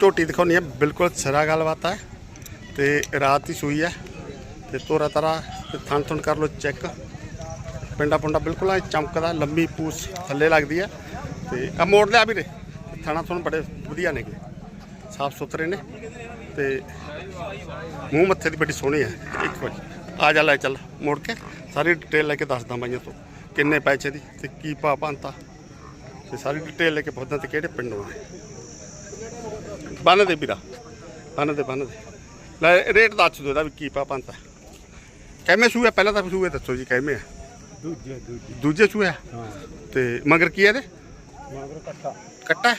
ਝੋਟੀ ਦਿਖਾਉਣੀ ਹੈ ਬਿਲਕੁਲ ਸਿਰਾ ਗੱਲਬਾਤ ਹੈ ਤੇ ਰਾਤ ਹੀ ਸੂਈ ਹੈ ਤੇ ਤੋਰਾ ਤਰਾ, ਤੇ ਥਣ ਥਣ ਕਰ ਲੋ ਚੈੱਕ। ਪਿੰਡਾ ਪੁੰਡਾ ਬਿਲਕੁਲ ਐ ਚਮਕਦਾ, ਲੰਮੀ ਪੂਛ ਥੱਲੇ ਲੱਗਦੀ ਹੈ ਤੇ ਆ ਮੋੜ ਲਿਆ ਵੀਰੇ, ਥਣਾ ਥਣ ਬੜੇ ਵਧੀਆ ਨੇਗੇ ਸਾਫ਼ ਸੁਥਰੇ ਨੇ। ਤੇ ਮੂੰਹ ਮੱਥੇ ਦੀ ਬੜੀ ਸੋਹਣੀ ਹੈ ਇੱਕ ਵਾਰੀ। ਆ ਜਾ, ਲੈ ਚੱਲ, ਮੋੜ ਕੇ। ਸਾਰੀ ਡਿਟੇਲ ਲੈ ਕੇ ਦੱਸਦਾ ਬਾਈਆਂ ਤੋਂ ਕਿੰਨੇ ਪੈਸੇ ਦੀ ਤੇ ਕੀ ਪਾ ਪੰਤਾ ਤੇ ਸਾਰੀ ਡਿਟੇਲ ਲੈ ਕੇ ਪੁੱਛਦਾ ਤੇ ਕਿਹੜੇ ਪਿੰਡੋਂ ਆ। ਬੰਨ ਦੇ ਵੀਰਾ ਬੰਨ ਦੇ ਬੰਨ ਦੇ। ਲੈ ਰੇਟ ਦੱਸ ਦਿਓ ਇਹਦਾ ਵੀ ਕੀ ਪਾ ਪੰਤਾ ਕਿਵੇਂ ਸੂਏ ਪਹਿਲਾਂ ਤਾਂ ਸੂਏ ਦੱਸੋ ਜੀ ਕਿਵੇਂ ਆ? ਦੂਜੇ ਦੂਜੇ। ਦੂਜੇ ਸੂਏ ਆ? ਹਾਂ। ਤੇ ਮਗਰ ਕੀ ਹੈ ਇਹਦੇ? ਮਗਰ ਕੱਟਾ। ਕੱਟਾ?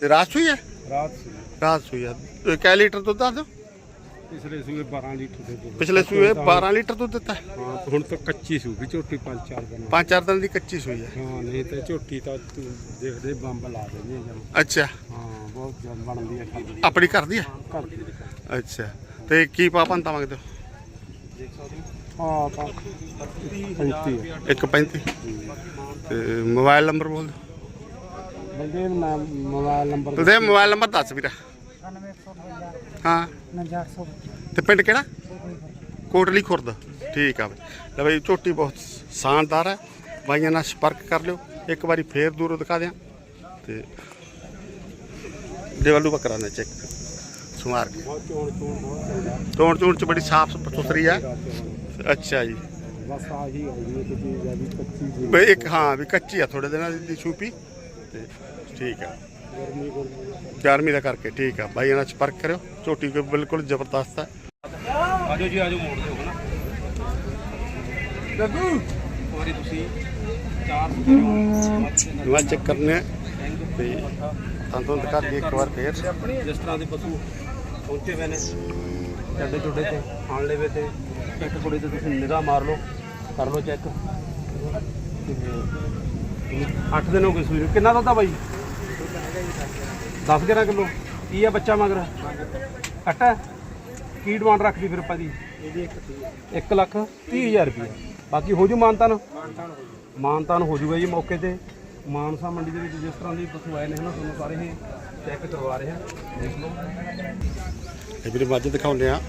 ਤੇ ਰਾਤ ਸੂਈ ਹੈ ਰਾਤ ਸੀ ਰਾਤ ਸੂਈ ਹੈ ਕੈ ਲੀਟਰ ਦੁੱਧ ਦੱਸ ਦਿਓ? ਪਿਛਲੇ ਸੂਏ 12 ਲੀਟਰ ਦੇ ਦੁੱਧ ਪਿਛਲੇ ਸੂਏ 12 ਲੀਟਰ ਦੁੱਧ ਦਿੱਤਾ ਹੈ। ਹਾਂ ਤੇ ਹੁਣ ਤਾਂ ਕੱਚੀ ਸੂਗੀ ਝੋਟੀ ਪੰਜ ਚਾਰ ਦਿਨ ਪੰਜ ਚਾਰ ਦਿਨ ਦੀ ਕੱਚੀ ਸੂਈ ਹੈ ਹਾਂ ਨਹੀਂ ਤੇ ਝੋਟੀ ਤਾਂ ਤੂੰ ਦੇਖਦੇ ਬੰਬ ਲਾ ਦਿੰਦੇ ਜਮ ਅੱਛਾ ਹਾਂ ਬਹੁਤ ਜਨ ਬਣਦੀ ਹੈ ਠੰਡੀ ਆਪਣੀ ਘਰ ਦੀ ਹੈ ਘਰ ਦੀ ਅੱਛਾ ਤੇ ਕੀ ਪਾ ਪੰਤਾ ਮੰਗਦੇ ਹੋ ਹਾਂ ਤਾਂ 35 ਇੱਕ 35 ਤੇ ਮੋਬਾਈਲ ਨੰਬਰ ਬੋਲ ਦਿਓ ਬੰਦੇ ਨਾ ਮੋਬਾਈਲ ਨੰਬਰ ਤੇ ਮੋਬਾਈਲ ਨੰਬਰ ਦੱਸ ਵੀਰਾ ਹਾਂ ਤੇ ਪਿੰਡ ਕਿਹੜਾ? ਕੋਟਲੀ ਖੁਰਦ। ਠੀਕ ਆ ਬਈ। ਲੈ ਬਈ ਝੋਟੀ ਬਹੁਤ ਸ਼ਾਨਦਾਰ ਹੈ। ਬਾਈਆਂ ਨਾਲ ਸੰਪਰਕ ਕਰ ਲਿਓ। ਇੱਕ ਵਾਰੀ ਫੇਰ ਦੂਰੋਂ ਦਿਖਾ ਦਿਆਂ। ਤੇ ਦੇਵਲੂ ਬੱਕਰਾ ਨੇ ਚੈੱਕ ਸੁਮਾਰ ਕੇ। ਚੋਣ ਚੋਣ ਚ ਬੜੀ ਸਾਫ਼ ਸੁਥਰੀ ਆ ਅੱਛਾ ਜੀ। ਬਸ ਆਹੀ ਹੋਈ ਕਿ ਚੀਜ਼ ਆ ਵੀ ਕੱਚੀ ਜੀ। ਬਈ ਇੱਕ ਹਾਂ ਵੀ ਕੱਚੀ ਆ ਥੋੜੇ ਦਿਨਾਂ ਦੀ ਛੂਪੀ। ਤੇ ਠੀਕ ਆ। ਗਰਮੀ ਦਾ ਕਰਕੇ ਠੀਕ ਆ। ਬਾਈਆਂ ਨਾਲ ਸੰਪਰਕ ਕਰਿਓ। ਝੋਟੀ ਕੋ ਬਿਲਕੁਲ ਜ਼ਬਰਦਸਤ ਹੈ ਆਜੋ ਜੀ ਆਜੋ ਮੋੜ ਦਿਓ ਹਨਾ। ਗੱਗੂ! ਵਾਰੀ ਤੁਸੀਂ ਚਾਰ ਨਵਾਂ ਚੈੱਕ ਕਰਨੇ ਆ। ਤੇ ਤਾਂ ਤੋਂ ਦਿਖਾ ਦਈਏ ਇੱਕ ਵਾਰ ਫੇਰ। ਜਿਸ ਤਰ੍ਹਾਂ ਦੇ ਪਸ਼ੂ ਪਹੁੰਚੇ ਹੋਏ ਨੇ ਚੱਡੇ ਚੁੱਡੇ ਤੇ ਆਣ ਲੈਵੇ ਤੇ ਇੱਕ ਕੁੜੀ ਤੇ ਤੁਸੀਂ ਨਿਗਾਹ ਮਾਰ ਲਓ ਕਰ ਲਓ ਚੈੱਕ। 8 ਦਿਨ ਹੋ ਗਏ ਸੂਈ ਨੂੰ। ਕਿੰਨਾ ਦੁੱਧ ਆ ਬਾਈ? 10 11 ਕਿਲੋ। ਕੀ ਆ ਬੱਚਾ ਮਗਰ? ਕੱਟਾ ਕੀ ਡਿਮਾਂਡ ਰੱਖਦੀ ਫਿਰ ਆਪਾਂ ਦੀ? ਇਹਦੀ 1 ਲੱਖ 30 ਰੁਪਏ ਬਾਕੀ ਹੋ ਜੂ ਮਾਨਤਾਨ? ਮਾਨਤਾਨ ਹੋ ਜੂਗਾ ਜੀ ਮੌਕੇ ਤੇ। ਮਾਨਸਾ ਮੰਡੀ ਦੇ ਵਿੱਚ ਜਿਸ ਤਰ੍ਹਾਂ ਦੀ ਪਸ਼ੂ ਆਏ ਨੇ ਹਨਾ, ਤੁਹਾਨੂੰ ਸਾਰੇ ਇਹ ਚੈੱਕ ਕਰਵਾ ਰਹੇ ਆ ਦੇਖ ਲਓ। ਇਹ ਵੀਰੇ ਮੱਝ ਦਿਖਾਉਂਦੇ ਆ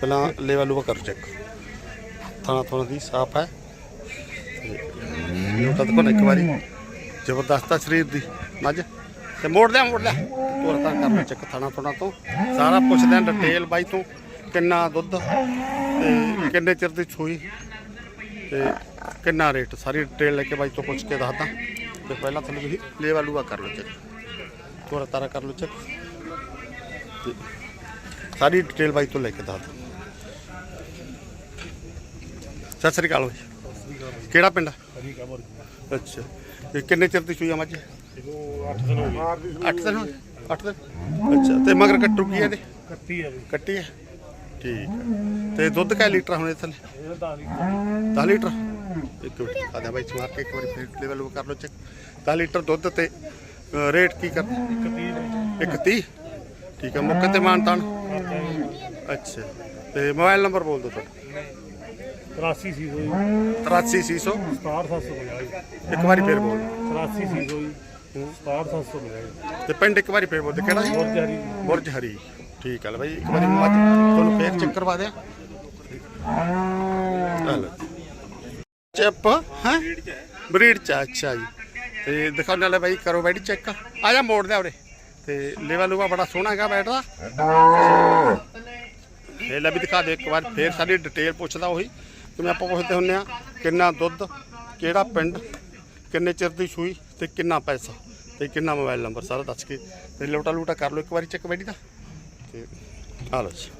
ਪਹਿਲਾਂ ਲੈਵਲ ਲੂਵਾ ਕਰ ਚੈੱਕ ਥਾਣਾ ਥਾਣਾ ਦੀ ਸਾਫ਼ ਹੈ। ਲੋਟਾ ਦੇਖੋ ਇੱਕ ਵਾਰੀ। ਜ਼ਬਰਦਸਤ ਆ ਸਰੀਰ ਦੀ। ਮੱਝ। ਤੇ ਮੋੜ ਲਿਆ ਮੋੜ ਲਿਆ। ਤੋਰ ਤਾਂ ਕਰ ਲਓ ਚੈੱਕ ਥਾਣਾ ਥਾਣਾ ਤੋਂ। ਸਾਰਾ ਪੁੱਛਦੇ ਆ ਡਿਟੇਲ ਬਾਈ ਤੋਂ, ਕਿੰਨਾ ਦੁੱਧ ਤੇ ਕਿੰਨੇ ਚਿਰ ਦੀ ਛੂਈ ਤੇ ਕਿੰਨਾ ਰੇਟ। ਸਾਰੀ ਡਿਟੇਲ ਲੈ ਕੇ ਬਾਈ ਤੋਂ ਪੁੱਛ ਕੇ ਦੱਸਦਾ। ਤੇ ਪਹਿਲਾਂ ਤੁਹਾਨੂੰ ਤੁਸੀਂ ਲੇਵਾ ਲੂਆ ਕਰ ਲਓ ਚੈੱਕ ਤੋਰਾ ਤਾਰਾ ਕਰ ਲਓ ਚੈੱਕ ਤੇ ਸਾਰੀ ਡਿਟੇਲ ਬਾਈ ਤੋਂ ਲੈ ਕੇ ਦੱਸਦਾ। ਸਤਿ ਸ੍ਰੀ ਅਕਾਲ ਬਾਈ। ਕਿਹੜਾ ਪਿੰਡ ਅੱਛਾ। ਤੇ ਕਿੰਨੇ ਚਿਰ ਦੀ ਸੂਈ ਆ ਮੱਝ? 8 ਦਿਨ ਹੋ ਗਏ। 8 ਦਿਨ? 8 ਦਿਨ ਅੱਛਾ ਤੇ ਮਗਰ ਕੱਟੂ ਕੀ ਇਹਦੇ? ਕੱਤੀ ਹੈ ਕੱਟੀ ਹੈ? ਠੀਕ ਹੈ। ਤੇ ਦੁੱਧ ਕੈ ਲੀਟਰ ਹੋਣੇ ਥੱਲੇ? ਇਹ 10 ਲੀਟਰ। 10 ਲੀਟਰ? ਇੱਕ ਮਿੰਟ ਆਦਾ ਬਾਈ ਸਮਾਰ ਕੇ ਇੱਕ ਵਾਰੀ ਫਿਰ ਲੈਵਲ ਕਰ ਲਓ ਚੈੱਕ। 10 ਲੀਟਰ ਦੁੱਧ ਤੇ ਰੇਟ ਕੀ ਕਰ ਇੱਕ 30 ਠੀਕ ਹੈ ਮੁੱਕ ਤੇ ਮਾਨਤਾਨ ਅੱਛਾ। ਤੇ ਮੋਬਾਈਲ ਨੰਬਰ ਬੋਲ ਦਿਓ ਤੁਹਾਡਾ। 83 ਸੀ ਹੋਈ 83600 67750 ਇੱਕ ਵਾਰੀ ਫੇਰ ਬੋਲ ਦਿਓ। 83 ਸੀ ਹੋਈ 67750 ਤੇ ਪਿੰਡ ਇੱਕ ਵਾਰੀ ਫੇਰ ਬੋਲ ਦਿਓ, ਕਿਹੜਾ ਜੀ? ਹੋਰ। ਬੁਰਜ ਹਰੀ। ਠੀਕ ਹੈ ਲੈ ਬਾਈ ਇੱਕ ਵਾਰੀ ਮੱਝ ਤੁਹਾਨੂੰ ਫੇਰ ਚੈੱਕ ਕਰਵਾ ਦਿਆਂ। ਚੈਪ ਹੈ? ਬਰੀਡ ਚ ਆ, ਅੱਛਾ ਜੀ। ਤੇ ਦਿਖਾਉਣ ਵਾਲੇ ਬਾਈ ਕਰੋ ਬੈਡੀ ਚੈੱਕ। ਆ ਜਾ ਮੋੜ ਦੇ ਉਰੇ। ਤੇ ਲੇਵਾ ਲੂਵਾ ਬੜਾ ਸੋਹਣਾ ਹੈਗਾ ਬੈਠ ਦਾ। ਇਹ ਲੈ ਵੀ ਦਿਖਾ ਦੇ ਇੱਕ ਵਾਰ ਫੇਰ ਸਾਡੀ ਡਿਟੇਲ ਪੁੱਛਦਾ ਉਹੀ। ਜਿਵੇਂ ਆਪਾਂ ਪੁੱਛਦੇ ਹੁੰਨੇ ਆ ਕਿੰਨਾ ਦੁੱਧ ਕਿਹੜਾ ਪਿੰਡ ਕਿੰਨੇ ਚਿਰ ਦੀ ਸੂਈ? ਤੇ ਕਿੰਨਾ ਪੈਸਾ ਤੇ ਕਿੰਨਾ ਮੋਬਾਈਲ ਨੰਬਰ ਸਾਰਾ ਦੱਸ ਕੇ ਤੇ ਲੋਟਾ ਲੂਟਾ ਕਰ ਲਓ ਇੱਕ ਵਾਰੀ ਚੈੱਕ ਬੈਡੀ ਦਾ। ਤੇ ਆ ਲਓ ਜੀ।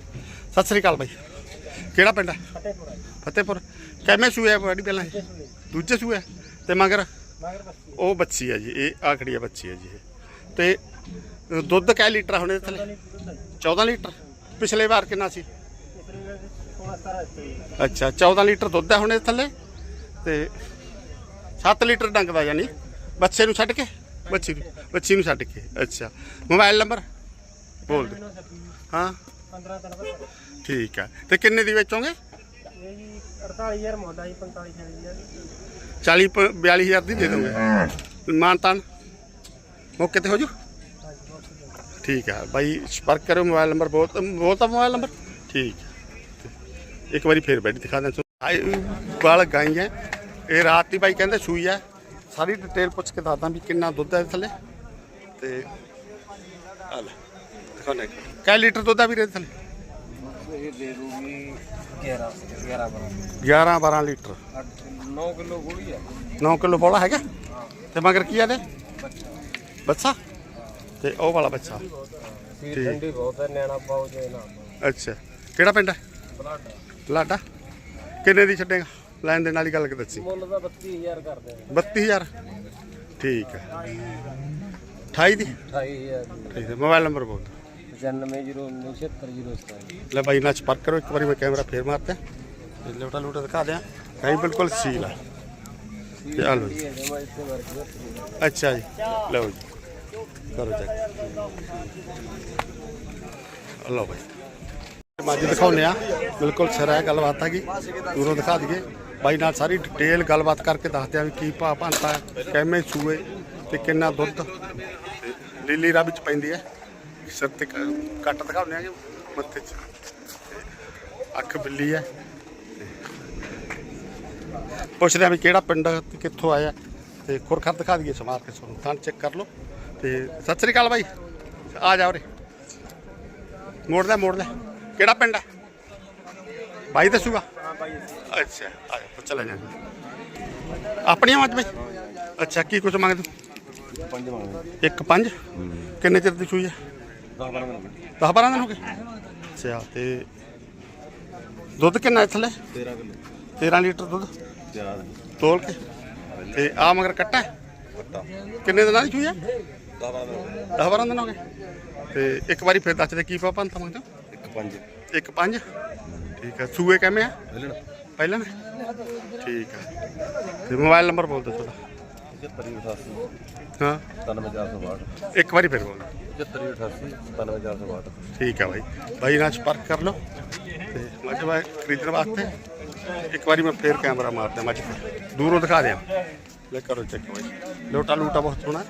ਸਤਿ ਸ੍ਰੀ ਅਕਾਲ ਬਾਈ। ਕਿਹੜਾ ਪਿੰਡ ਹੈ ਫਤਿਹਪੁਰ। ਕਿਵੇਂ ਸੂਏ ਆ ਬੜੀ ਪਹਿਲਾਂ? ਇਹ? ਦੂਜੇ ਸੂਏ ਆ? ਤੇ ਮਗਰ? ਉਹ ਬੱਚੀ ਹੈ ਜੀ ਇਹ ਆਖੜੀ ਹੈ ਬੱਚੀ ਹੈ ਜੀ ਇਹ। ਤੇ ਅ, ਦੁੱਧ ਕੈ ਲੀਟਰ ਹੋਣੇ ਥੱਲੇ? 14 ਲੀਟਰ। ਪਿਛਲੇ ਵਾਰ ਕਿੰਨਾ ਸੀ? ਅੱਛਾ 14 ਲੀਟਰ ਦੁੱਧ ਹੈ ਹੁਣੇ ਥੱਲੇ। ਤੇ 7 ਲੀਟਰ ਡੰਗਦਾ ਯਾਨੀ ਬੱਚੇ ਨੂੰ ਛੱਡ ਕੇ? ਬੱਚੀ ਨੂੰ ਬੱਚੀ ਨੂੰ ਛੱਡ ਕੇ, ਅੱਛਾ। Mobile number? ਬੋਲ ਦਿਓ ਹਾਂ? 15 ਦਿਨ ਠੀਕ ਹੈ ਤੇ ਕਿੰਨੇ ਦੀ ਵੇਚੋਗੇ? ਇਹ ਜੀ 48000 ਮੋਢਾ ਜੀ 45000 40 42000 ਦੀ ਦੇ ਦੋਗੇ। ਮਾਨਤਾਨ ਮੌਕੇ ਤੇ ਹੋ ਜੂ? ਠੀਕ ਹੈ ਬਾਈ, ਸੰਪਰਕ ਕਰੋ ਮੋਬਾਈਲ ਨੰਬਰ ਬਹੁਤ ਬਹੁਤ ਆ ਮੋਬਾਈਲ ਨੰਬਰ। ਠੀਕ ਹੈ ਇੱਕ ਵਾਰੀ ਫੇਰ ਬੈਠ ਦਿਖਾ ਦਿਆਂ ਆਈ ਵਾਲ ਗਾਈ ਹੈ ਇਹ ਰਾਤ ਦੀ ਬਾਈ ਕਹਿੰਦੇ ਸੂਈ ਹੈ ਸਾਰੀ ਡਿਟੇਲ ਪੁੱਛ ਕੇ ਦੱਸਦਾ ਵੀ ਕਿੰਨਾ ਦੁੱਧ ਹੈ ਥੱਲੇ। ਤੇ ਆ ਲੈ ਦਿਖਾਉਣਾ ਕੈ ਲੀਟਰ ਦੁੱਧ ਆ ਵੀਰੇ ਥੱਲੇ? ਇਹ ਦੇ ਦੂਗੀ 11 11 ਬਣਾ 11 12 ਲੀਟਰ। 9 ਕਿਲੋ ਗੋਲੀ ਹੈ। 9 ਕਿਲੋ ਬੋਲਾ ਹੈਗਾ? ਤੇ ਮਗਰ ਕੀ ਆ ਦੇ ਬੱਚਾ। ਤੇ ਉਹ ਵਾਲਾ ਬੱਚਾ। ਠੰਡੀ ਬਹੁਤ ਹੈ। ਨਿਆਣਾ ਪਾਉ ਜੇ ਨਾ ਅੱਛਾ। ਕਿਹੜਾ ਪਿੰਡ ਹੈ? ਲਾਡਾ ਕਿੰਨੇ ਦੀ ਛੱਡੇਗਾ? ਲੈਣ ਦੇਣ ਵਾਲੀ ਗੱਲ ਕਿ ਦੱਸੀ। ਮੁੱਲ ਦਾ 32000 ਕਰਦੇ ਆ। 32000 ਠੀਕ ਹੈ 28 ਦੀ? 28000 ਠੀਕ ਹੈ ਮੋਬਾਈਲ ਨੰਬਰ ਬੋਲ 95099707 ਲੈ ਬਾਈ ਨਾਲ ਸੰਪਰਕ ਕਰੋ ਇੱਕ ਵਾਰੀ ਮੈਂ ਕੈਮਰਾ ਫੇਰ ਮਾਰਤੇ। ਤੇ ਲੋਟਾ ਲੋਟਾ ਦਿਖਾ ਦਿਆਂ। ਕਈ ਬਿਲਕੁਲ ਸੀਲ ਆ। ਤੇ ਆ ਲਓ ਜੀ। ਅੱਛਾ ਜੀ ਲਓ ਜੀ। ਕਰੋ ਚੈੱਕ ਲਓ ਬਾਈ। ਮੱਝ ਦਿਖਾਉਂਦੇ ਆ। ਬਿਲਕੁਲ ਸਿਰ ਗੱਲਬਾਤ ਹੈਗੀ ਦੂਰੋਂ ਦਿਖਾ ਦਈਏ। ਬਾਈ ਨਾਲ ਸਾਰੀ ਡਿਟੇਲ ਗੱਲਬਾਤ ਕਰਕੇ ਦੱਸਦੇ ਆ ਵੀ ਕੀ ਭਾਅ ਭੰਤਾ ਕਿਵੇਂ ਸੂਏ ਤੇ ਕਿੰਨਾ ਦੁੱਧ ਲੀਲੀ ਰਾ ਵਿੱਚ ਪੈਂਦੀ ਹੈ। ਸਿਰ ਤੇ ਕੱਟ ਦਿਖਾਉਂਦੇ ਆ ਜੀ, ਮੱਥੇ 'ਚ। ਅੱਖ ਬਿੱਲੀ ਹੈ। ਪੁੱਛਦੇ ਆ ਵੀ ਕਿਹੜਾ ਪਿੰਡ ਤੇ ਕਿੱਥੋਂ ਆਇਆ ਤੇ ਖੁਰਖਰ ਦਿਖਾ ਦਈਏ ਸਮਾਰ ਕੇ ਤੁਹਾਨੂੰ ਤਾਂ ਚੈੱਕ ਕਰ ਲਓ। ਤੇ ਸਤਿ ਸ੍ਰੀ ਅਕਾਲ ਬਾਈ। ਆ ਜਾ ਉਰੇ। ਮੋੜ ਲੈ ਮੋੜ ਲੈ ਕਿਹੜਾ ਪਿੰਡ ਹੈ? ਬਾਈ ਦੱਸੂਗਾ। ਅੱਛਾ ਆ ਜਾ ਚਲੇ ਜਾ ਆਪਣੀਆਂ ਮੱਝ ਬਾਈ? ਅੱਛਾ ਕੀ ਕੁਝ ਮੰਗਦੇ? ਪੰਜ ਮੰਗਦੇ। ਇੱਕ ਪੰਜ? ਕਿੰਨੇ ਚਿਰ ਦੀ ਸੂਈ ਹੈ? 10 12 ਮਿੰਟ 10 12 ਦਿਨ ਹੋ ਗਏ? ਅੱਛਾ ਤੇ ਦੁੱਧ ਕਿੰਨਾ ਹੈ ਥੱਲੇ? 13 ਕਿਲੋ। 13 ਲੀਟਰ ਦੁੱਧ? ਤੋਲ ਕੇ। ਤੇ ਆ ਮਗਰ ਕੱਟਾ ਕਿੰਨੇ ਦਿਨਾਂ ਦੀ ਸੂਈ ਹੈ? 10 12 ਮਿੰਟ 10 12 ਦਿਨ ਹੋ ਗਏ। ਤੇ ਇੱਕ ਵਾਰੀ ਫਿਰ ਦੱਸ ਦੇ ਕੀ ਪਾਪਾ ਤਾਂ ਮੰਗਦੇ? ਇੱਕ ਪੰਜ। ਇੱਕ ਪੰਜ? ਠੀਕ ਹੈ ਸੂਏ ਕਿਵੇਂ ਆ? ਪਹਿਲਾਂ ਠੀਕ ਹੈ ਤੇ ਮੋਬਾਈਲ ਨੰਬਰ ਬੋਲ ਦਿਓ ਤੁਹਾਡਾ 7588 ਹਾਂ। 97462 ਇੱਕ ਵਾਰੀ ਫਿਰ ਬੋਲ। ਦਿਓ 7588 97462 ਠੀਕ ਹੈ ਬਾਈ। ਬਾਈ ਨਾਲ ਸੰਪਰਕ ਕਰ ਲਓ। ਤੇ ਮੱਝ ਵਾ ਖਰੀਦਣ ਵਾਸਤੇ ਇੱਕ ਵਾਰੀ ਮੈਂ ਫੇਰ ਕੈਮਰਾ ਮਾਰਦਾ ਮੱਝ ਦੂਰੋਂ ਦਿਖਾ ਦਿਆਂ। ਲੈ ਕਰੋ ਚੈੱਕ ਬਾਈ। ਲੋਟਾ ਲੂਟਾ ਬਹੁਤ ਸੋਹਣਾ।